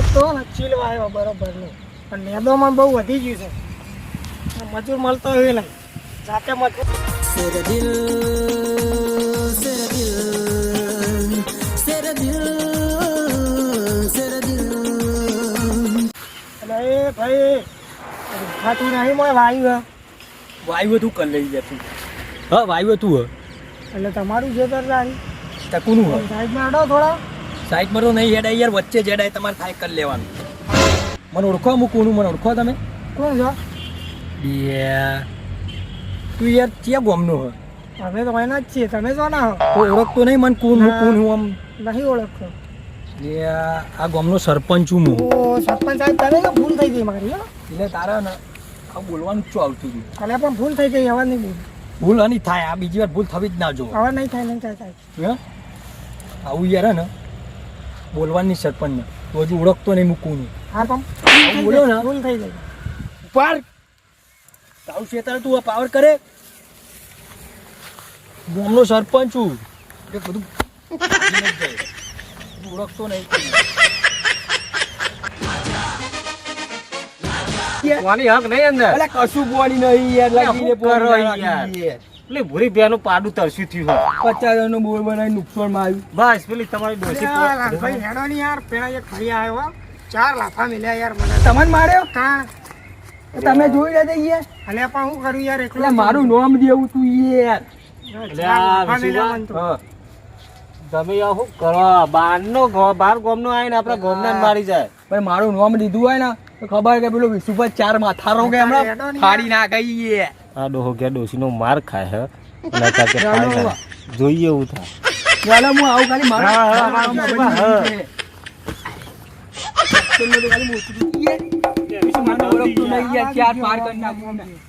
વખત તો ને ચીલવા આવ્યો નહીં પણ મેદોમાં બહુ વધી ગયું છે. મજૂર મળતો હોય નહીં. જાતે મજૂર સેર દિલ સેર દિલ સેર દિલ સેર દિલ. અરે ભાઈ ખાતું નહીં મળે વાયુ વાયુ તું કર લઈ જતું. હા વાયુ તું એટલે તમારું જે કરતા તકુનું હોય સાઈડમાં અડો થોડા. સાઈડમાં તો નહીં હેડાય યાર વચ્ચે જેડાય તમારે થાય કરી લેવાનું. મને ઓળખો હું કોનું મને ઓળખો તમે? કોણ છો? બે. તું યાર ક્યાં ગોમનો હોય અમે તો એના જ છીએ તમે જો ના હો ઓળખતો નહીં મને કોણ હું કોણ હું આમ? નહીં ઓળખતો. યાર, આ ગામનો સરપંચ હું. ઓ સરપંચ સાહેબ તમે તો ભૂલ થઈ ગઈ મારી હો. એટલે તારા ને આ બોલવાનું શું આવતું હતું અને પણ ભૂલ થઈ ગઈ હવે નહીં ભૂલ ભૂલ આની થાય આ બીજી વાર ભૂલ થવી જ ના જો હવે નહીં થાય નહીં થાય સાહેબ હે? આવું યાર હે ને. બોલવાની સરપંચ ને તું હજુ ઓળખતો નહીં મૂકું નહીં. હા પણ ને. ભૂલ થઈ ગઈ પાર તારું શેતાર તું આ પાવર કરે. ગામનો સરપંચ છું. એટલે બધું ઓળખતો નહીં. હક નહીં અંદર. કશું બોલી નહીં યાર લાગીને કરો યાર? એટલે ભૂરી બેનું પાડું તરસ્યું થયું હોય. પચાસ હજારનું બોર બનાવી નુકસાનમાં આવ્યું. બસ પેલી તમારી ડોસી ભાઈ હેડો ની યાર પેલા એક ભાઈ આવ્યો ચાર લાફા મિલ્યા યાર મને. તમને માર્યો? કાં? તમે જોઈ રહ્યા યાર અલે પણ હું કરું યાર એકલો મારું નામ દેવું તું યાર. તમે શું કરો? બાર નો બાર ગોમનો આવીને આપણા ગોમને જ મારી જાય. ભાઈ મારું નામ દીધું હોય ને ખબર કે પેલો વિશુભાઈ ચાર માથારો રોગે હમણાં ફાડી ના ગઈ યાર. આ ડોહો કે ડોસીનો માર ખાય હે. નતા કે ખાય જોઈએ એવું થાય. ચાલો હું આવું ખાલી મારું.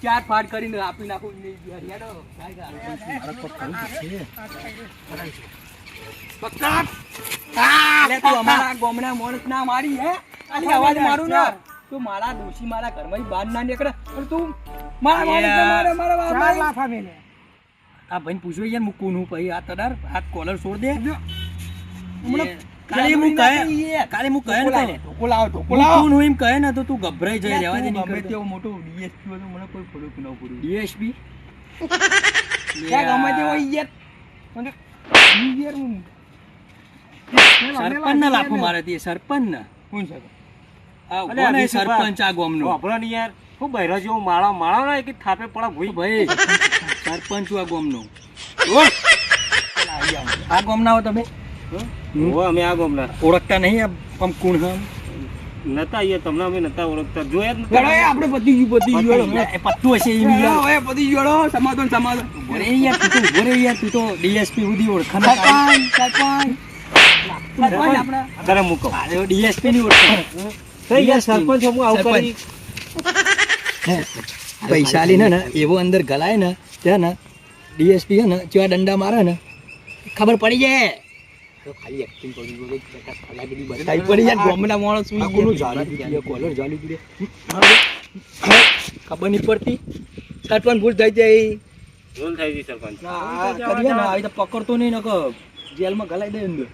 ચાર ફાડ કરીને આપી નાખું ગામના માણસ ના મારી હે? અવાજ મારું ના. તું મારા ડોશી મારા ઘરમાં બહાર ના નીકળે. પણ તું મારા માણસને મારે, મારા ચાર લાફા મિલ્યા આ ભાઈને પૂછ્યું યાર હું કોનું આ તડાર હાથ કોલર છોડ દે. કાલે હું કહે કાલે હું કહે ને ઢોકો લાવો ઢોકો હું હું એમ કહે ને તો તું ગભરાઈ જાય રહેવા દે ગમે તેવો મોટો ડીએસપી હોય મને કોઈ ફરક ન પડ્યું ડીએસપી ક્યાં ગમે તે હોય યાર. મને યાર હું સરપંચ ના લાફો મારે તે સરપંચ ના કોણ છે? આ વિશુભા. સરપંચ આ ગામનો? વાપરો ને યાર. હું બૈરા જેવો માળા માળા ના કે થાપે પડા ભૂઈ. ભાઈ સરપંચ છું આ ગામનો! આ ગામના હો તમે? હો? અમે આ ગોમના. ઓળખતા નહીં આ આમ કોણ હમ? નતા અહીંયા તમને અમે નતા ઓળખતા. જોયા જ નતા આપણે બધી ગયું પતી ગયું. એ પત્તું હશે એ યાર એ પતી ગયો સમાધાન સમાધાન. અરે યાર તું તો અરે યાર તું તો ડીએસપી સુધી ઓળખાણ સરપંચ સરપંચ. આપણા. અત્યારે મૂકો. ડીએસપી ની ઓળખાણ. થઈ ગયા સરપંચ હું આવું કરી પૈસા લઈને ને એવો અંદર ગલાય ને ત્યાં ને ડીએસપી છે ને જેવા દંડા મારે ને ખબર પડી જાય. ખાલી પડે, સુઈ ગયા. કોલર જાળી દીધી ખબર નહીં પડતી. સરપંચ ભૂલ થઈ જાય. ભૂલ થઈ ગઈ સરપંચ. આ કરીએ ને આવી તો પકડતો નહીં નકો જેલમાં ગલાઈ દે અંદર.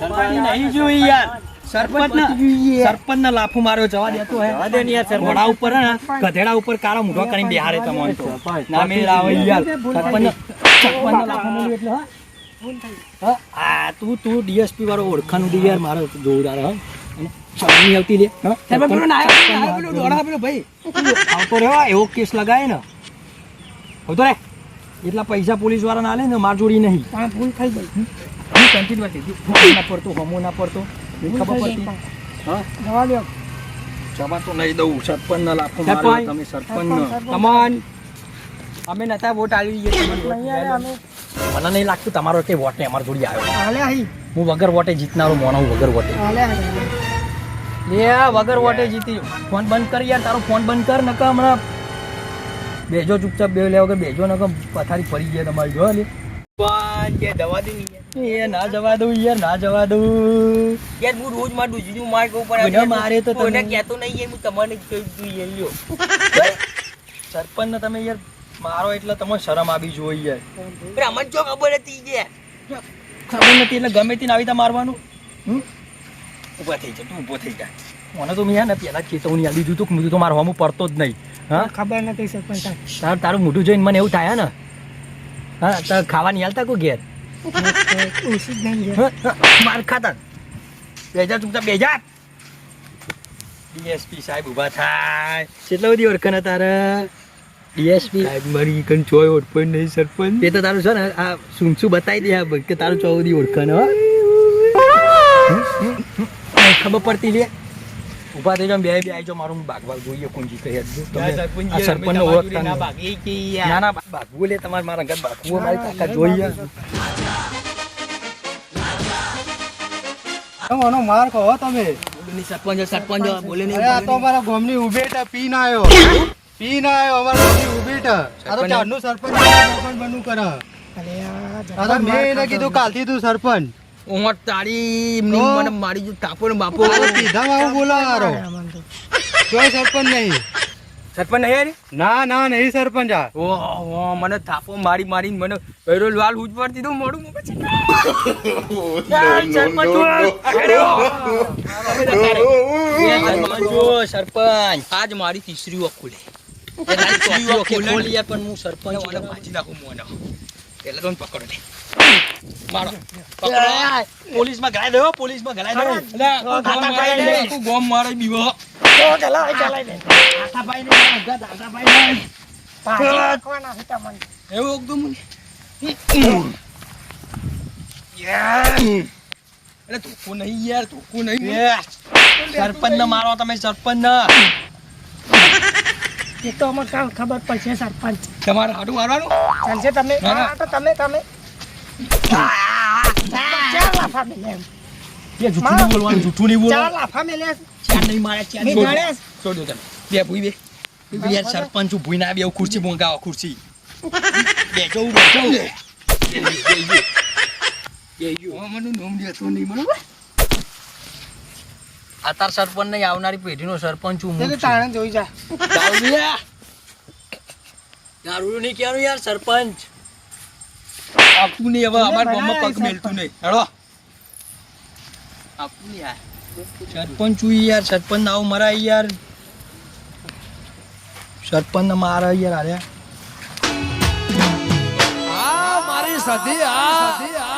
સરપંચ નહીં જોઈ યાર. સરપંચ ના લાફો માર્યો જવા દેતો હે. ઘોડા ઉપર હે ગધેડા ઉપર કાળો મૂઢો કરીને બેહારે તમને તો. ના મેળ યાર સરપંચ સરપંચ લાફો માર્યો એટલે હા. હા, આ તું તું ડીએસપી વાળો ઓળખાનું દી યાર મારો જોરદાર હા. ચાલની આવતી લે હા. આવતો રહ્યો એવો કેસ લગાય ને. આવતો રે એટલા પૈસા પોલીસવાળા ના લે ને માર જોડી નહીં. પણ ભૂલ થઈ ગઈ. હું કંટીન્યુ હતી ના પડતો હમો ના પડતો. ખબર પડતી હા? જવા દો. જવા તો નહીં દઉં સરપંચ. ના લાફો. તમે નો અમે નતા વોટ આવી અમે મને નહીં લાગતું તમારો કે વોટે અમાર જોડી આવ્યો. હું. વગર વોટે જીતનારો મોનો વગર વોટે લે વગર વોટે જીતી. ફોન બંધ કર યાર તારો ફોન બંધ કર નકા હમણાં બેજો ચૂપચાપ બે લે વગર બેજો નકા પથારી પડી ગયા તમારી. જો લે. પણ દે એ ના જવા દઉં યાર ના જવા દઉં. યાર હું રોજમાં ડુજરી માર કહું પણ મારે તો તમે- કહેતો નહીં યાર હું તમને કહું છું યાર લ્યો. સરપંચ ને તમે યાર મારો એટલે તમને શરમ આવી જોઈએ યાર. પણ અમને જો ખબર હતી યાર ખબર નથી એટલે ગમે તેને આવી રીતે મારવાનું. હમ? ઊભા થઈ જા તું ઊભો થઈ જા. મને તો મેં ને પહેલા ચેતવણી આપી દીધું તું કે હું તો મારા પડતો જ નહીં. હા? ખબર નથી સરપંચ તારું મોઢું જોઈને મને એવું થાય ને? હા તાર ખાવાની હાલતા કો ઘેર? ઓછી જ નહીં? માર ખાતા. બેજા ચૂકતા બેજા ડીએસપી સાહેબ ઊભા થાય. કેટલા બધી ઓળખાણ તારે? ડીએસપી? સાહેબ મારી કન ચોય ઓળખાણ નહીં સરપંચ. એ તો તારું છે ને આ શું શું બતાવી દે આ કે તારું ચોથી ઓળખાણ હો. ખબર પડતી લે? ઊભા થઈ જાઓ બે બે આવી જાઓ મારું ભાગવા જોઈએ કુંજી કહી. હજુ તમે આ સરપંચને ઓળખતા. ના ના ભાગવું લે તમારે મારા ઘર ભાગવું મારી તાકાત જોઈએ આનો માર કહો તમે. સરપંચ સરપંચ બોલે નહીં આ તો અમારા ગામની ઉભેટા પીન આવ્યો પીન આવ્યો અમારા ગામની ઉભેટા આ તો સરપંચ? ચારનું સરપંચ સરપંચ બનવું કરે અરે આ મેં એને કીધું કાલથી તું સરપંચ. હું તારી મને મારી જો તાપો ને બાપો સીધા આવું બોલાવારો કોઈ સરપંચ નહીં સરપંચ નહીં યાર ના ના નહીં સરપંચ આ ઓ ઓ મને તાપો મારી મારી મને પહેરો લાલ ઉજ પર દીધો મોડું મું પછી સરપંચ આજ મારી તીસરી ખુલે પણ હું સરપંચ મને ભાજી નાખું મોને પેલા તો પકડો લે મારો. પકડો. પોલીસમાં ગળાઈ દો પોલીસમાં ગળાઈ દેવો એટલે મારે ને આખું ગોમ મારે બીવો. ચલાય ચલાય દે. દાદાભાઈ ને મારા દાદાભાઈ ને પાછી કોના હતા મને એવું એકદમ એટલે તું નહીં યાર તું નહીં. સરપંચ ને મારો તમે સરપંચ ને એ તો અમને કાલ ખબર પડશે સરપંચ. તમારે હાડું મારવાનું ચાલશે તમે. હા, તો તમે તમે. ચાર લાફા મેલે એ જૂઠું નહીં બોલવાનું જૂઠું નહીં ચાર બોલવાનું લાફા મેલે ચાર નહીં મારે ચાર નહીં છોડ દો. છોડ દો તમે. બે ભૂઈ બે. બે યાર સરપંચ ભૂઈ ના બે ખુરશી મંગાવો ખુરશી. બેજો બેજો મને નોમ દેતો નહીં બરોબર? આ તાર સરપંચ નહીં આવનારી પેઢીનો સરપંચ હું એટલે તાણે જોઈ જા. દારૂડિયા! દારૂડિયું નહીં કહેવાનું યાર સરપંચ. આપતું નહીં હવે અમાર ગામમાં પગ મેલતું નહીં. હેડો. આપતું નહીં યાર. સરપંચ છું યાર સરપંચ આવ મરાય યાર. સરપંચ ને મારા યાર હારે. આ મારી સધી આ.